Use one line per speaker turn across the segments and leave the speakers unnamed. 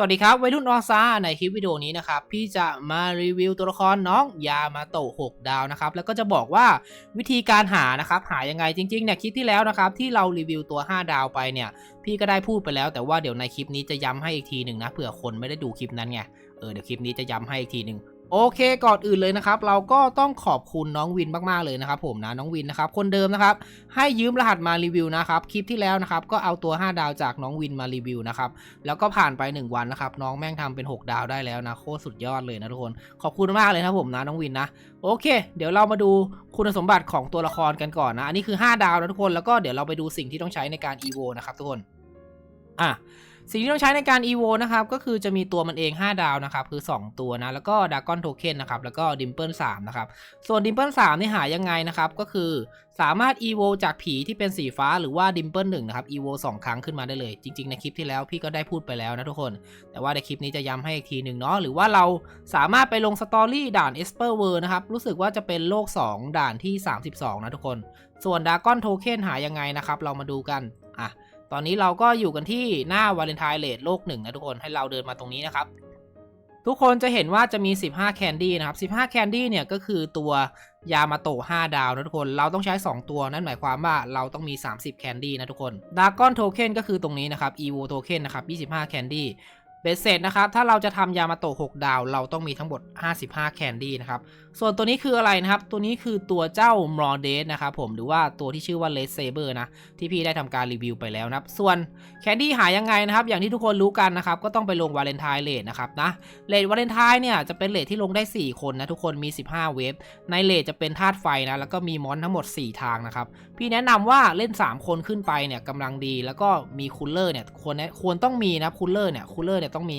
สวัสดีครับวัยรุ่นออซาในคลิปวิดีโอนี้นะครับพี่จะมารีวิวตัวละครน้องยามาโตะ6ดาวนะครับแล้วก็จะบอกว่าวิธีการหานะครับหายังไงจริงๆเนี่ยคลิปที่แล้วนะครับที่เรารีวิวตัว 5 ดาวไปเนี่ยพี่ก็ได้พูดไปแล้ว แต่ว่าเดี๋ยวในคลิปนี้จะย้ำให้อีกทีหนึ่งนะเผื่อคนไม่ได้ดูคลิปนั้นไงเออเดี๋ยวคลิปนี้จะย้ำให้อีกทีหนึ่ง โอเคก่อนอื่นเลยนะครับเราก็ต้องขอบคุณน้องวินมากๆเลยนะครับผมนะน้องวินนะครับคนเดิมนะครับให้ยืมรหัสมารีวิวนะครับคลิปที่แล้วนะครับก็เอาตัว 5 ดาวจากน้องวินมารีวิวนะครับแล้วก็ผ่านไป 1 วันนะครับน้องแม่งทำเป็น 6 ดาวได้แล้วนะโคตรสุดยอดเลยนะทุกคน ขอบคุณมากเลยนะผมนะน้องวินนะโอเค เดี๋ยวเรามาดูคุณสมบัติของตัวละครกันก่อนนะอันนี้คือ 5 ดาวนะทุกคนแล้วก็เดี๋ยวเราไปดูสิ่งที่ต้องใช้ในการ EVO นะครับทุกคนอะ สิ่งที่ต้องใช้ในการ EVO นะครับ ก็คือจะมีตัวมันเอง 5 ดาวนะครับ คือ 2 ตัวนะ แล้วก็ดากอนโทเค็นนะครับ แล้วก็ดิมเปิล3นะครับ ส่วนดิมเปิล3นี่หายังไงนะครับ ก็คือสามารถ EVO จากผีที่เป็นสีฟ้าหรือว่าดิมเปิล1นะครับ EVO 2 ครั้งขึ้นมาได้เลย จริง ๆ ในคลิปที่แล้วพี่ก็ได้พูดไปแล้วนะทุกคน แต่ว่าในคลิปนี้จะย้ำให้อีกทีหนึ่งเนาะ หรือว่าเราสามารถไปลงสตอรี่ด่านเอสเปอร์เวอร์นะครับ รู้สึกว่าจะเป็นโลก 2 ด่านที่ 32 นะทุกคน ส่วนดากอนโทเค็นหายังไงนะครับ เรามาดูกัน อะ ตอนนี้เราก็อยู่กันที่หน้าวาเลนไทน์เลดโลกหนึ่งนะทุกคนให้เราเดินมาตรงนี้นะครับ ทุกคนจะเห็นว่าจะมี 15 แคนดี้นะครับ 15 แคนดี้เนี่ยก็คือตัวยามาโตะ5ดาวนะทุกคน เราต้องใช้ 2 ตัวนั่นหมายความว่าเราต้องมี 30 แคนดี้นะทุกคนดากอนโทเค็นก็คือตรงนี้นะครับ evo โทเค็นนะครับ 25 แคนดี้ เบสเซตนะครับ ถ้าเราจะทำยามาโตะ6ดาว เราต้องมีทั้งหมด 55 แคนดี้นะครับ ส่วนตัวนี้คืออะไรนะครับ ตัวนี้คือตัวเจ้ามอร์เดสนะครับผม หรือว่าตัวที่ชื่อว่าเลสเซเบอร์นะ ที่พี่ได้ทำการรีวิวไปแล้วนะครับ ส่วนแคนดี้หายังไงนะครับ อย่างที่ทุกคนรู้กันนะครับ ก็ต้องไปลงวาเลนไทน์เลทนะครับนะ เลทวาเลนไทน์เนี่ยจะเป็นเลทที่ลงได้ 4 คนนะทุกคน มี 15 เวฟ ในเลทจะเป็นธาตุไฟนะ แล้วก็มีมอนทั้งหมด 4 ทางนะครับ พี่แนะนำว่าเล่น 3 คนขึ้นไปเนี่ยกำลังดี แล้วก็มีคูลเลอร์เนี่ยควรควรต้องมีนะคูลเลอร์เนี่ยคูลเลอร์เนี่ยต้องมี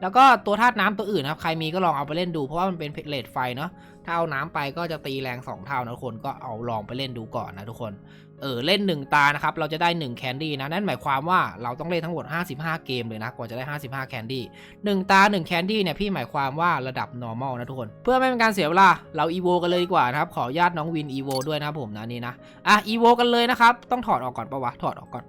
แล้วก็ตัวธาตุน้ำตัวอื่นนะครับใครมีก็ลองเอาไปเล่นดูเพราะว่ามันเป็นเลทไฟเนาะถ้าเอาน้ำไปก็จะตีแรง 2 เท่านะทุกคนก็เอาลองไปเล่นดูก่อนนะทุกคนเออเล่น 1 ตานะครับเราจะได้ 1 แคนดี้นะนั่นหมายความว่าเราต้องเล่นทั้งหมด 55 เกมเลยนะกว่าจะได้ 55 แคนดี้1ตา 1 แคนดี้เนี่ยพี่หมายความว่าระดับ normal นะทุกคน เพื่อไม่เป็นการเสียเวลาเรา evo กันเลยดีกว่านะครับขอญาตน้องวิน evo ด้วยนะผมนะนี่นะอะ evo กันเลยนะครับต้องถอดออกก่อนปะวะถอดออกก่อน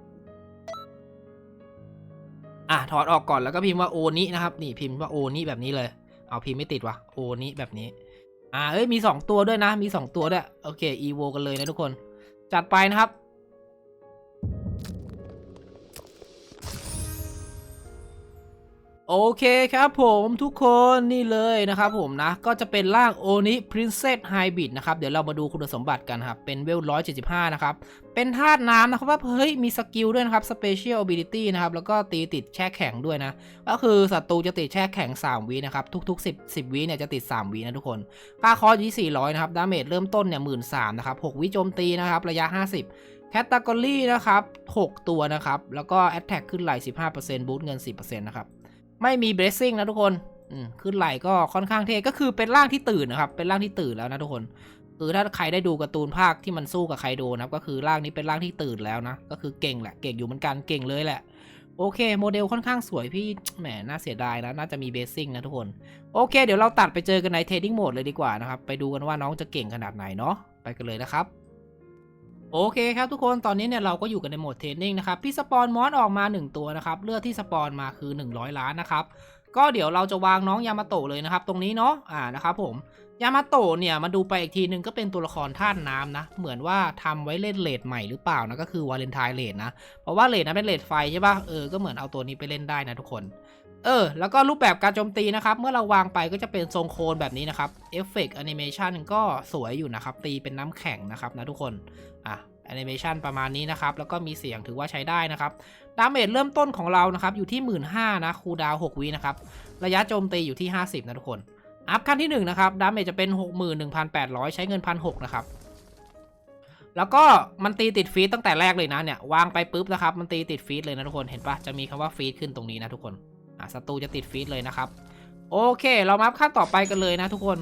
อะถอดออกก่อนแล้วก็พิมพ์ว่าโอนี้นะครับ นี่พิมพ์ว่าโอนี้แบบนี้เลย เอาพิมพ์ไม่ติดวะโอนี้แบบนี้ อ่าเอ้ยมี 2 ตัวด้วยนะ มี 2 ตัวด้วย โอเคอีโวกันเลยนะทุกคน จัดไปนะครับ โอเคครับผมทุกคนนี่เลยนะครับผมนะ ก็จะเป็นร่างโอนิ Princess Hybrid นะครับ เดี๋ยวเรามาดูคุณสมบัติกันครับ เป็นเวล175นะครับ เป็นธาตุน้ำนะครับว่าเฮ้ยมีสกิลด้วยนะครับ Special Ability นะครับ แล้วก็ตีติดแช่แข็งด้วยนะ ก็คือศัตรูจะติดแช่แข็ง 3วินะครับ ทุกๆ 10 10วิเนี่ยจะติด 3วินะทุกคน ค่าคอร์สยี่400 นะครับ ดาเมจเริ่มต้นเนี่ยหมื่นสามนะครับ6วิโจมตีนะครับระยะ 50แคตตากรีนะครับ 6 ตัวนะครับ แล้วก็ Attack ขึ้นไหล 15%บูสต์เงิน 10%นะครับ ไม่มี blessing นะทุกคนขึ้นไหลก็ค่อนข้างเท่ก็คือเป็นร่างที่ตื่นนะครับ เป็นร่างที่ตื่นแล้วนะทุกคนคือถ้าใครได้ดูการ์ตูนภาคที่มันสู้กับไคโดนะครับ ก็คือร่างนี้เป็นร่างที่ตื่นแล้วนะ ก็คือเก่งแหละ เก่งอยู่เหมือนกัน เก่งเลยแหละ โอเค โมเดลค่อนข้างสวยพี่ แหม น่าเสียดายนะ น่าจะมีเบสซิ่งนะทุกคน โอเค เดี๋ยวเราตัดไปเจอกันในเทรดดิ้งโหมดเลยดีกว่านะครับ ไปดูกันว่าน้องจะเก่งขนาดไหนเนาะ ไปกันเลยนะครับ โอเคครับทุกคนตอนนี้เนี่ยเราก็อยู่กันในโหมดเทรนนิ่งนะครับพี่สปอนมอสออกมา 1 ตัวนะครับเลือดที่สปอนมาคือ 100 ล้านนะครับก็เดี๋ยวเราจะวางน้องยามาโตะเลยนะครับ ตรงนี้เนาะอ่านะครับผมยามาโตะเนี่ยมาดูไปอีกทีนึงก็เป็นตัวละครธาตุน้ำนะ เหมือนว่าทำไว้เล่นเลดใหม่หรือเปล่านะก็คือวาเลนไทน์เลดนะเพราะว่าเลดนะเป็นเลดไฟใช่ป่ะเออก็เหมือนเอาตัวนี้ไปเล่นได้นะทุกคน เออ แล้วก็รูปแบบการโจมตีนะครับ เมื่อเราวางไปก็จะเป็นทรงโคนแบบนี้นะครับเอฟเฟกต์แอนิเมชันก็สวยอยู่นะครับ ตีเป็นน้ำแข็งนะครับนะทุกคน อะแอนิเมชันประมาณนี้นะครับ แล้วก็มีเสียงถือว่าใช้ได้นะครับ ดาเมจเริ่มต้นของเรานะครับ อยู่ที่1 5ื่นนะ คูลดาวน์6วินะครับ ระยะโจมตีอยู่ที่ 50 นะทุกคน อัพขั้นที่ 1 นะครับ ดาเมจจะเป็น 61,800 ใช้เงิน1,600นะครับแล้วก็มันตีติดฟีดตั้งแต่แรกเลยนะเนี่ยวางไปปุ๊บนะครับมันตีติดฟีดเลยนะทุกคนเห็นปะจะมีคำว่าฟีดขึ้นตรงนี้นะทุกคน ศัตรูจะติดฟีดเลยนะครับ โอเค เรามาอัพขั้นต่อไปกันเลยนะทุกคน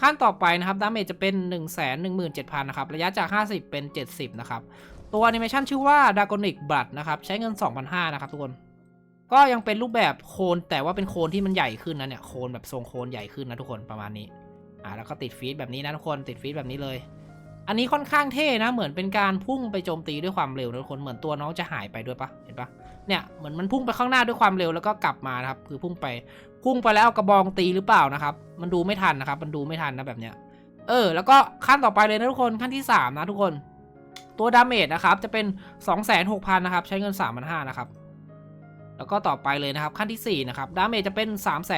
ขั้นต่อไปนะครับดาเมจจะเป็น 1 1 7 0 0 0นะครับ ระยะจาก 50 เป็น 70 นะครับ ตัวแอนิเมชันชื่อว่า Dragonic Blood นะครับ ใช้เงิน 2,500 นะครับทุกคน ก็ยังเป็นรูปแบบโคนแต่ว่าเป็นโคนที่มันใหญ่ขึ้นนะเนี่ย โคนแบบทรงโคนใหญ่ขึ้นนะทุกคนประมาณนี้ อ่าแล้วก็ติดฟีดแบบนี้นะทุกคนติดฟีดแบบนี้เลย อันนี้ค่อนข้างเท่นะ เหมือนเป็นการพุ่งไปโจมตีด้วยความเร็วนะทุกคน เหมือนตัวน้องจะหายไปด้วยปะเห็นปะ เนี่ยเหมือนมันพุ่งไปข้างหน้าด้วยความเร็วแล้วก็กลับมานะครับคือพุ่งไปพุ่งไปแล้วเอากระบองตีหรือเปล่านะครับ มันดูไม่ทันนะครับ มันดูไม่ทันนะแบบเนี้ย เออ แล้วก็ขั้นต่อไปเลยนะทุกคนขั้นที่สามนะทุกคน ตัวดาเมจนะครับจะเป็น26,000นะครับใช้เงิน 3,500นะครับแล้วก็ต่อไปเลยนะครับขั้นที่4นะครับดาเมจจะเป็น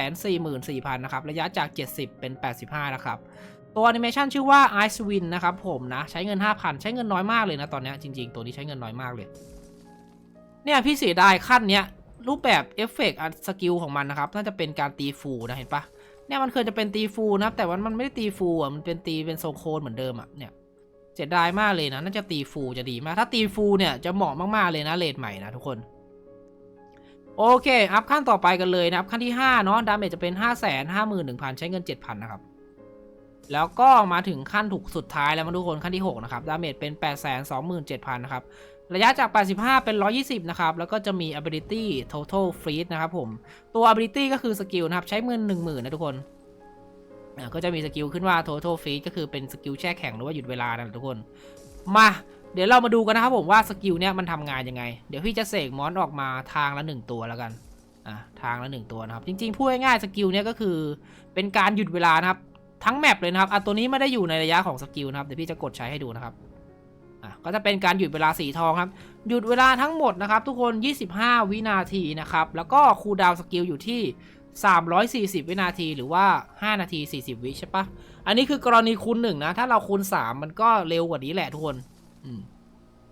344,000นะครับระยะจาก 70 เป็น 85 นะครับ ตัวแอนิเมชันชื่อว่า Ice Wind นะครับผมนะใช้เงิน 5,000 ใช้เงินน้อยมากเลยนะตอนนี้จริง ๆ ตัวนี้ใช้เงินน้อยมากเลย เนี่ยพี่เสียดายขั้นเนี้ยรูปแบบเอฟเฟกต์สกิลของมันนะครับ น่าจะเป็นการตีฟูนะเห็นปะเนี่ยมันเคยจะเป็นตีฟูนะแต่ว่ามันไม่ได้ตีฟูอะมันเป็นตีเป็นโซโคนเหมือนเดิมอะเนี่ยเสียดายมากเลยนะน่าจะตีฟูจะดีมาก ถ้าตีฟูเนี่ยจะเหมาะมากๆเลยนะเลดใหม่นะทุกคนโอเค อัพขั้นต่อไปกันเลยนะครับขั้นที่ 5 เนาะ ดาเมจจะเป็น 5 5 1 0 0 0 ใช้เงิน 7,000 นะครับ แล้วก็มาถึงขั้นถูกสุดท้ายแล้วมาทุกคนขั้นที่ 6 นะครับ ดาเมจเป็น 8 2 7 0 0 0 นะครับ ระยะจาก 85 เป็น 120 นะครับ แล้วก็จะมี ability total freeze นะครับผม ตัว ability ก็คือสกิลนะครับ ใช้เงิน10,000 นะทุกคนอ่าก็จะมีสกิลขึ้นว่า total freeze ก็คือเป็นสกิลแช่แข็งหรือว่าหยุดเวลานะทุกคน มา เดี๋ยวเรามาดูกันนะครับผมว่าสกิลเนี้ยมันทำงานยังไง เดี๋ยวพี่จะเสกมอนออกมาทางละหนึ่งตัวแล้วกัน อะทางละหนึ่งตัวนะครับ จริงๆ พูดง่ายๆ สกิลเนี้ยก็คือเป็นการหยุดเวลานะครับ ทั้งแมปเลยนะครับ อะตัวนี้ไม่ได้อยู่ในระยะของสกิลนะครับ เดี๋ยวพี่จะกดใช้ให้ดูนะครับ อะก็จะเป็นการหยุดเวลาสีทองครับ หยุดเวลาทั้งหมดนะครับ ทุกคน 25 วินาทีนะครับ แล้วก็คูลดาวสกิลอยู่ที่ 340 วินาทีหรือว่า 5 นาที 40 วิใช่ปะอันนี้คือกรณีคูณ1นะ ถ้าเราคูณ 3 มันก็เร็วกว่านี้แหละทุกคนอืม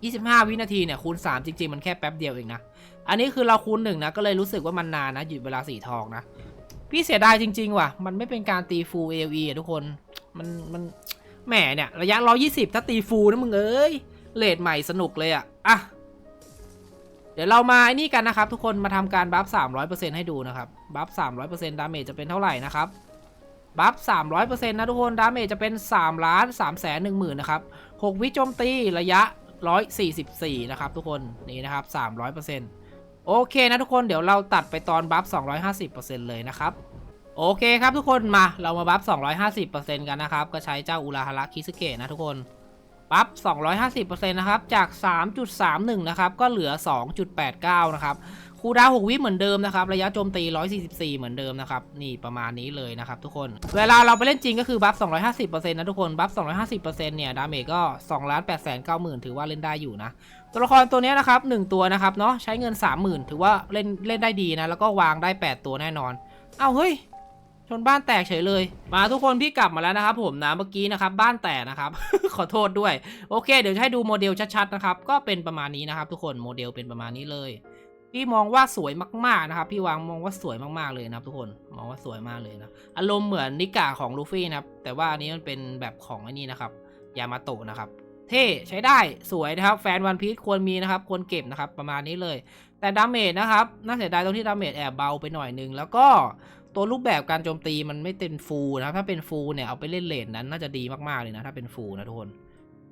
25 วินาทีเนี่ยคูณ 3 จริง ๆ มันแค่แป๊บเดียวเองนะ อันนี้คือเราคูณ1นะ ก็เลยรู้สึกว่ามันนานนะ หยุดเวลาสีทองนะ พี่เสียดายจริง ๆ ว่ะ มันไม่เป็นการตีฟูล AOE อะทุกคน มันมัน แหมเนี่ย ระยะ 120 ถ้าตีฟูลนะมึงเอ้ยเลทใหม่สนุกเลยอะอะ เดี๋ยวเรามาไอ้นี่กันนะครับ ทุกคนมาทำการบัฟ 300%ให้ดูนะครับ บัฟ 300%ดาเมจจะเป็นเท่าไหร่นะครับ บัฟ 300%นะทุกคน ดาเมจจะเป็น3ล้าน3แสน1หมื่นนะครับ 6 วิโจมตีระยะ 144 นะครับทุกคน นี่นะครับ 300%โอเคนะทุกคน เดี๋ยวเราตัดไปตอนบัฟ 250%เลยนะครับ โอเคครับทุกคนมาเรามาบัฟ 250%กันนะครับ ก็ใช้เจ้าอุราฮาระคิสเกะนะทุกคนปั๊บ250%นะครับ จาก 3.31 นะครับ ก็เหลือ 2.89 นะครับคูดาว6วิเหมือนเดิมนะครับ ระยะโจมตี 144 เหมือนเดิมนะครับ นี่ประมาณนี้เลยนะครับทุกคน เวลาเราไปเล่นจริงก็คือบัฟ 250%นะทุกคน บัฟ 250%เนี่ย ดาเมจก็ 2 8 9 0 0 0ถือว่าเล่นได้อยู่นะ ตัวละครตัวนี้นะครับ 1 ตัวนะครับเนาะ ใช้เงิน 30,000 ถือว่าเล่นเล่นได้ดีนะ แล้วก็วางได้ 8 ตัวแน่นอน เอ้าเฮ้ย ชนบ้านแตกเฉยเลย มาทุกคนพี่กลับมาแล้วนะครับผมนะเมื่อกี้นะครับบ้านแตกนะครับ ขอโทษด้วย โอเค เดี๋ยวจะให้ดูโมเดลชัดๆนะครับก็เป็นประมาณนี้นะครับ ทุกคนโมเดลเป็นประมาณนี้เลย พี่มองว่าสวยมากๆนะครับ พี่วางมองว่าสวยมากๆเลยนะครับ ทุกคนมองว่าสวยมากเลยนะอารมณ์เหมือนนิกาของลูฟี่นะครับแต่ว่าอันนี้มันเป็นแบบของไอ้นี่นะครับยามาโตะนะครับเท่ใช้ได้สวยนะครับ แฟนวันพีชควรมีนะครับควรเก็บนะครับประมาณนี้เลย แต่ดาเมจนะครับน่าเสียดายตรงที่ดาเมจแอบเบาไปหน่อยนึงแล้วก็ ตัวรูปแบบการโจมตีมันไม่เต็มฟูลนะครับถ้าเป็นฟูลเนี่ยเอาไปเล่นเลนนั้นน่าจะดีมากๆเลยนะถ้าเป็นฟูลนะทุกคน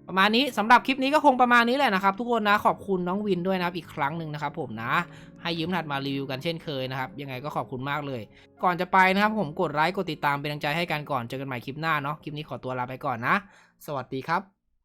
ประมาณนี้สำหรับคลิปนี้ก็คงประมาณนี้แหละนะครับ ทุกคนนะขอบคุณน้องวินด้วยนะครับอีกครั้งหนึ่งนะครับผมนะ ให้ยืมถัดมารีวิวกันเช่นเคยนะครับ ยังไงก็ขอบคุณมากเลย ก่อนจะไปนะครับผมกดไลค์กดติดตามเป็นกำลังใจให้กันก่อนเจอกันใหม่คลิปหน้าเนาะคลิปนี้ขอตัวลาไปก่อนนะ สวัสดีครับ